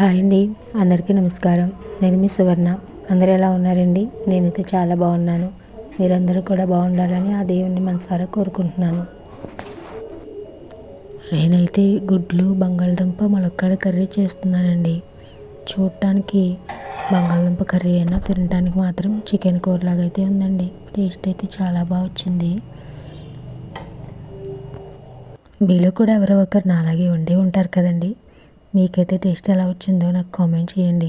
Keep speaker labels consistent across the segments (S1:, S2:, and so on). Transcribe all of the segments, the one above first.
S1: Hi అండి. అందరికీ నమస్కారం. నేను మీ సువర్ణ. అందరూ ఎలా ఉన్నారండి? నేనైతే చాలా బాగున్నాను. మీరందరూ కూడా బాగుండాలని ఆ దేవుణ్ణి మనసారా కోరుకుంటున్నాను. నేనైతే గుడ్లు బంగాళదుంప ములక్కాడ కర్రీ చేస్తున్నానండి. చూడటానికి బంగాళదుంప కర్రీ అయినా తినడానికి మాత్రం చికెన్ కూరలాగా అయితే ఉందండి. టేస్ట్ అయితే చాలా బాగా వచ్చింది. మీలో కూడా ఎవరో ఒకరు నాలాగే వండి ఉంటారు కదండి. మీకైతే టేస్ట్ ఎలా వచ్చిందో నాకు కామెంట్ చేయండి.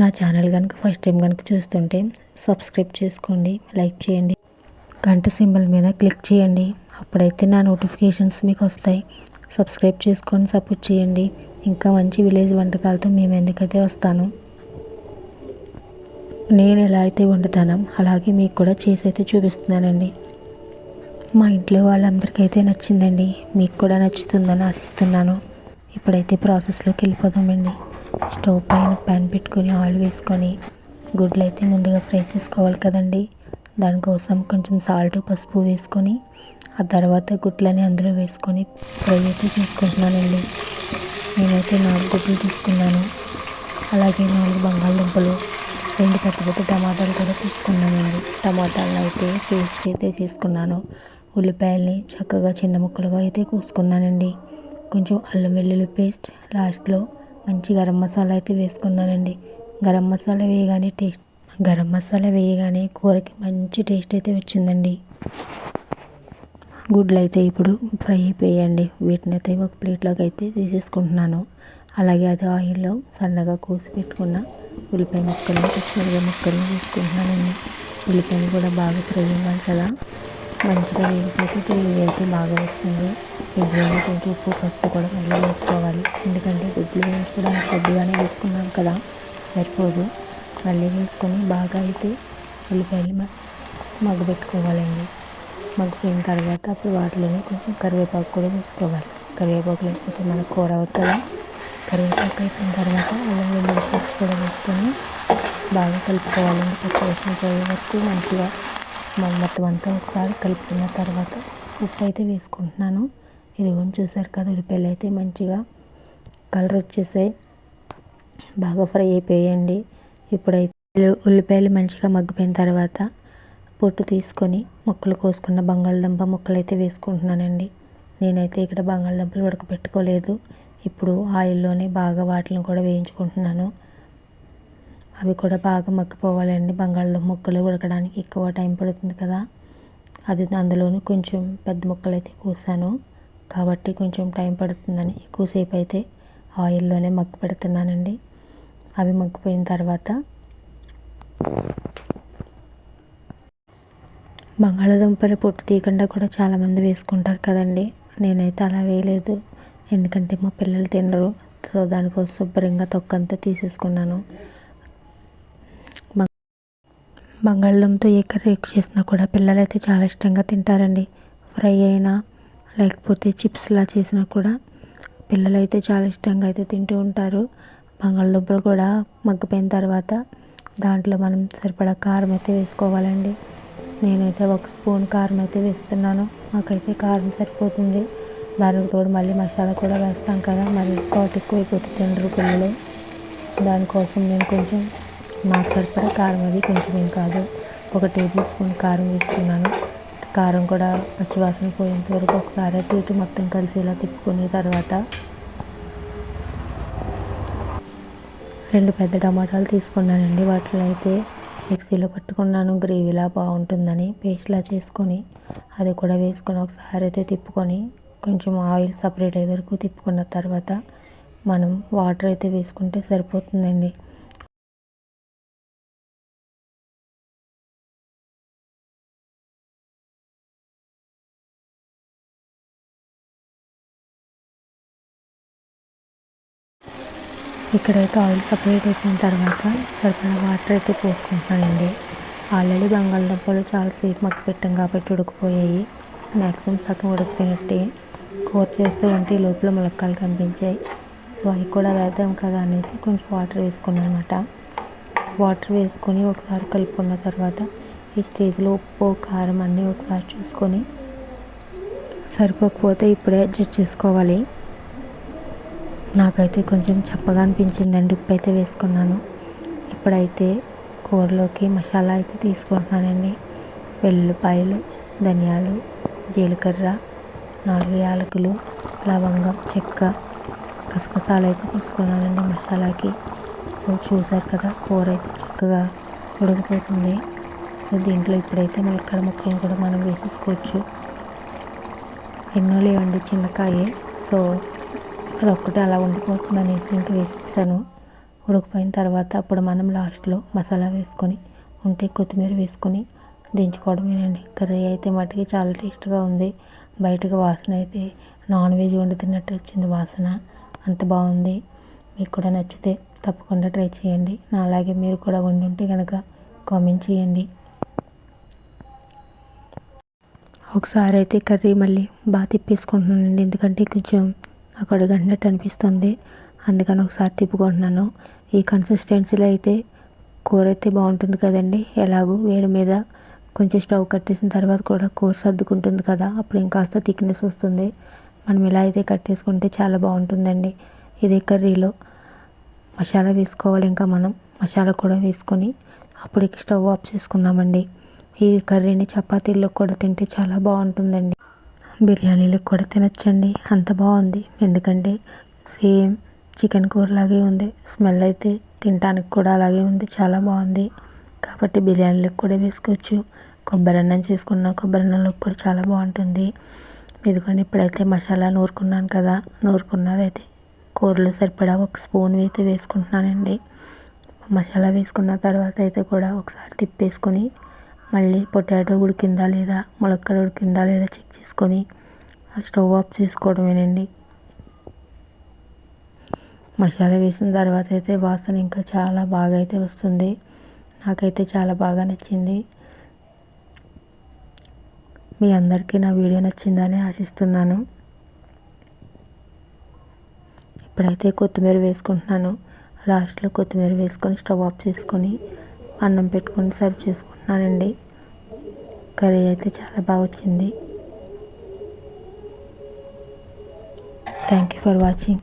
S1: నా ఛానల్ కనుక ఫస్ట్ టైం కనుక చూస్తుంటే సబ్స్క్రైబ్ చేసుకోండి లైక్ చేయండి గంట సింబల్ మీద క్లిక్ చేయండి. అప్పుడైతే నా నోటిఫికేషన్స్ మీకు వస్తాయి. సబ్స్క్రైబ్ చేసుకొని సపోర్ట్ చేయండి. ఇంకా మంచి విలేజ్ వంటకాలతో మేము ఎందుకైతే వస్తాను నేను ఎలా అయితే వండుతానో అలాగే మీకు కూడా చేసి అయితే చూపిస్తున్నానండి. మా ఇంట్లో వాళ్ళందరికైతే నచ్చిందండి. మీకు కూడా నచ్చుతుందని ఆశిస్తున్నాను. ఇప్పుడైతే ప్రాసెస్లోకి వెళ్ళిపోదామండి. స్టవ్ పైన ప్యాన్ పెట్టుకొని ఆయిల్ వేసుకొని గుడ్లు అయితే ముందుగా ఫ్రై చేసుకోవాలి కదండి. దానికోసం కొంచెం సాల్ట్ పసుపు వేసుకొని ఆ తర్వాత గుడ్లని అందులో వేసుకొని ఫ్రై అయితే తీసుకుంటున్నానండి నేనైతే నాలుగు గుడ్లు తీసుకున్నాను. అలాగే నాలుగు బంగాళదుంపలు రెండు పెద్ద పెద్ద టమాటాలు కూడా తీసుకున్నానండి. టమాటాలను అయితే పేస్ట్ అయితే చేసుకున్నాను. ఉల్లిపాయల్ని చక్కగా చిన్న ముక్కలుగా అయితే కోసుకున్నానండి. కొంచెం అల్లం వెల్లుల్లి పేస్ట్ లాస్ట్లో మంచి గరం మసాలా అయితే వేసుకున్నానండి. గరం మసాలా వేయగానే టేస్ట్ గరం మసాలా వేయగానే కూరకి మంచి టేస్ట్ అయితే వచ్చిందండి. గుడ్లు అయితే ఇప్పుడు ఫ్రై అయిపోయాయండి. వీటిని అయితే ఒక ప్లేట్లోకి అయితే తీసేసుకుంటున్నాను. అలాగే అది ఆయిల్లో సన్నగా కోసి పెట్టుకున్న ఉల్లిపాయ ముక్కలు పచ్చిమిరపకాయ ముక్కలు తీసుకుంటున్నానండి ఉల్లిపాయలు కూడా బాగా ఫ్రై అవ్వాలి కదా. మంచిగా వేగిపోతే గ్రేవీ అయితే బాగా వస్తుంది ఇందులోనే కొంచెం ఉప్పు పసుపు కూడా మళ్ళీ వేసుకోవాలి. ఎందుకంటే గుడ్లు వేసుకోవడానికి కొద్దిగానే వేసుకున్నాం కదా సరిపోదు. మళ్ళీ వేసుకొని బాగా అయితే ఉల్లిపాయలు మగ్గబెట్టుకోవాలండి. మగ్గిపోయిన తర్వాత అప్పుడు వాటిలోనే కొంచెం కరివేపాకు కూడా వేసుకోవాలి. కరివేపాకు లేకపోతే మనకు కూర అవుతుందా కరివేపాకు అయిపోయిన తర్వాత అల్లం వెల్లుల్లి పేస్ట్ కూడా వేసుకొని బాగా కలుపుకోవాలండి పచ్చి వరకు మంచిగా మొత్తం అంతా ఒకసారి కలుపుకున్న తర్వాత ఉప్పు అయితే వేసుకుంటున్నాను. ఇదిగోని చూసారు కదా ఉల్లిపాయలు అయితే మంచిగా కలర్ వచ్చేసాయి. బాగా ఫ్రై అయిపోయాయండి ఇప్పుడైతే ఉల్లిపాయలు మంచిగా మగ్గిపోయిన తర్వాత పొట్టు తీసుకొని ముక్కలు కోసుకున్న బంగాళదుంప ముక్కలు అయితే వేసుకుంటున్నానండి. నేనైతే ఇక్కడ బంగాళదుంపలు ఉడకపెట్టుకోలేదు ఇప్పుడు ఆయిల్లోనే బాగా వాటిని కూడా వేయించుకుంటున్నాను. అవి కూడా బాగా మగ్గిపోవాలండి. బంగాళదుంప ముక్కలు ఉడకడానికి ఎక్కువ టైం పడుతుంది కదా. అది అందులోనూ కొంచెం పెద్ద ముక్కలు అయితే కూసాను. కాబట్టి కొంచెం టైం పడుతుందని ఎక్కువసేపు అయితే ఆయిల్లోనే మగ్గు పెడుతున్నానండి. అవి మగ్గిపోయిన తర్వాత బంగాళాదుంపలు పొట్టు తీయకుండా కూడా చాలామంది వేసుకుంటారు కదండి. నేనైతే అలా వేయలేదు. ఎందుకంటే మా పిల్లలు తినరు. సో దానికోసం శుభ్రంగా తొక్కంతా తీసేసుకున్నాను. బంగాళదుంపతో ఏ కర్రీ చేసినా కూడా పిల్లలు అయితే చాలా ఇష్టంగా తింటారండి. ఫ్రై అయినా లేకపోతే చిప్స్లా చేసినా కూడా పిల్లలు అయితే చాలా ఇష్టంగా అయితే తింటూ ఉంటారు. బంగాళదుంపలు కూడా మగ్గిపోయిన తర్వాత దాంట్లో మనం సరిపడా కారం అయితే వేసుకోవాలండి. నేనైతే ఒక స్పూన్ కారం అయితే వేస్తున్నాను. మాకైతే కారం సరిపోతుంది. దానికి తోడు మళ్ళీ మసాలా కూడా వేస్తాం కదా. మరి ఎక్కువ కొట్టి తింటారు పిల్లలు దానికోసం నేను కొంచెం నాకు సరిపడా కారం అది కొంచెం ఏం కాదు. ఒక టేబుల్ స్పూన్ కారం వేసుకున్నాను. కారం కూడా పచ్చివాసన పోయేంత వరకు ఒకసారి క్యారెట్ ఇటు మొత్తం కలిసేలా తిప్పుకున్న తర్వాత రెండు పెద్ద టమాటాలు తీసుకున్నానండి. వాటిలో అయితే మిక్సీలో పట్టుకున్నాను. గ్రేవీలా బాగుంటుందని పేస్ట్లా చేసుకొని అది కూడా వేసుకొని ఒకసారి అయితే తిప్పుకొని కొంచెం ఆయిల్ సపరేట్ అయ్యే వరకు తిప్పుకున్న తర్వాత మనం వాటర్ అయితే వేసుకుంటే సరిపోతుందండి. ఇక్కడైతే ఆయిల్ సపరేట్ అయిపోయిన తర్వాత సరిపడా వాటర్ అయితే పోసుకుంటున్నానండి. ఆల్రెడీ బంగాళదుంపలు చాలాసేపు మాకు పెట్టాం కాబట్టి ఉడికిపోయాయి. మ్యాక్సిమం సగం ఉడికిపోయినట్టే కూర చేస్తూ ఉంటే లోపల ములక్కాలు కనిపించాయి. సో అవి కూడా వేద్దాం కదా అనేసి కొంచెం వాటర్ వేసుకున్నాను అనమాట వాటర్ వేసుకొని ఒకసారి కలుపుకున్న తర్వాత ఈ స్టేజ్లో ఉప్పు కారం అన్నీ ఒకసారి చూసుకొని సరిపోకపోతే ఇప్పుడే అడ్జస్ట్ చేసుకోవాలి. నాకైతే కొంచెం చప్పగా అనిపించిందండి. ఉప్పు అయితే వేసుకున్నాను. ఇప్పుడైతే కూరలోకి మసాలా అయితే తీసుకుంటున్నానండి. వెల్లుల్లిపాయలు ధనియాలు జీలకర్ర నాలుగు యాలకులు లవంగం చెక్క గసగసాలు అయితే తీసుకున్నానండి మసాలాకి. సో చూసారు కదా కూర అయితే చక్కగా ఉడికిపోతుంది. సో దీంట్లో ఇప్పుడైతే ములక్కడ ముక్కలను కూడా మనం వేసేసుకోవచ్చు. ఎన్నో లేవండి చిన్నకాయే. సో అదొక్కటి అలా ఉండిపోతుంది అనేసి ఇంక వేసేసాను. ఉడికిపోయిన తర్వాత అప్పుడు మనం లాస్ట్లో మసాలా వేసుకొని ఉంటే కొత్తిమీర వేసుకొని దించుకోవడమేనండి. కర్రీ అయితే మటుకి చాలా టేస్ట్గా ఉంది. బయటకు వాసన అయితే నాన్ వెజ్ వండుతున్నట్టు వచ్చింది వాసన. అంత బాగుంది. మీకు కూడా నచ్చితే తప్పకుండా ట్రై చేయండి. నా అలాగే మీరు కూడా వండి ఉంటే కనుక కామెంట్ చేయండి. ఒకసారి అయితే కర్రీ మళ్ళీ బాగా తిప్పేసుకుంటున్నానండి. ఎందుకంటే కొంచెం నాకు అడుగంటినట్టు అనిపిస్తుంది. అందుకని ఒకసారి తిప్పుకుంటున్నాను. ఈ కన్సిస్టెన్సీలో అయితే కూర అయితే బాగుంటుంది కదండి. ఎలాగూ వేడి మీద కొంచెం స్టవ్ కట్టేసిన తర్వాత కూడా కూర సర్దుకుంటుంది కదా. అప్పుడు ఇంకాస్త థిక్నెస్ వస్తుంది. మనం ఇలా అయితే కట్టేసుకుంటే చాలా బాగుంటుందండి. ఇదే కర్రీలో మసాలా వేసుకోవాలి ఇంకా మనం. మసాలా కూడా వేసుకొని అప్పుడు స్టవ్ ఆఫ్ చేసుకుందామండి. ఈ కర్రీని చపాతీల్లో కూడా తింటే చాలా బాగుంటుందండి. బిర్యానీలకు కూడా తినచ్చండి. అంత బాగుంది. ఎందుకంటే సేమ్ చికెన్ కూర లాగే ఉంది. స్మెల్ అయితే తినడానికి కూడా అలాగే ఉంది. చాలా బాగుంది. కాబట్టి బిర్యానీలకు కూడా వేసుకోవచ్చు. కొబ్బరి అన్నం చేసుకున్న కొబ్బరి అన్నంలోకి కూడా చాలా బాగుంటుంది. ఎందుకంటే ఇప్పుడైతే మసాలా నూరుకున్నాను కదా. నూరుకున్నదైతే కూరలో సరిపడా ఒక స్పూన్ అయితే వేసుకుంటున్నానండి. మసాలా వేసుకున్న తర్వాత అయితే కూడా ఒకసారి తిప్పేసుకొని మళ్ళీ పొటాటో ఉడికిందా లేదా ములక్కడ ఉడికిందా లేదా చెక్ చేసుకొని స్టవ్ ఆఫ్ చేసుకోవడమేనండి. మసాలా వేసిన తర్వాత అయితే వాసన ఇంకా చాలా బాగా అయితే వస్తుంది. నాకైతే చాలా బాగా నచ్చింది. మీ అందరికీ నా వీడియో నచ్చిందని ఆశిస్తున్నాను. ఇప్పుడైతే కొత్తిమీర వేసుకుంటున్నాను. లాస్ట్లో కొత్తిమీర వేసుకొని స్టవ్ ఆఫ్ చేసుకొని అన్నం పెట్టుకొని సర్వ్ చేసుకుంటున్నానండి. కర్రీ అయితే చాలా బాగా వచ్చింది. Thank you for watching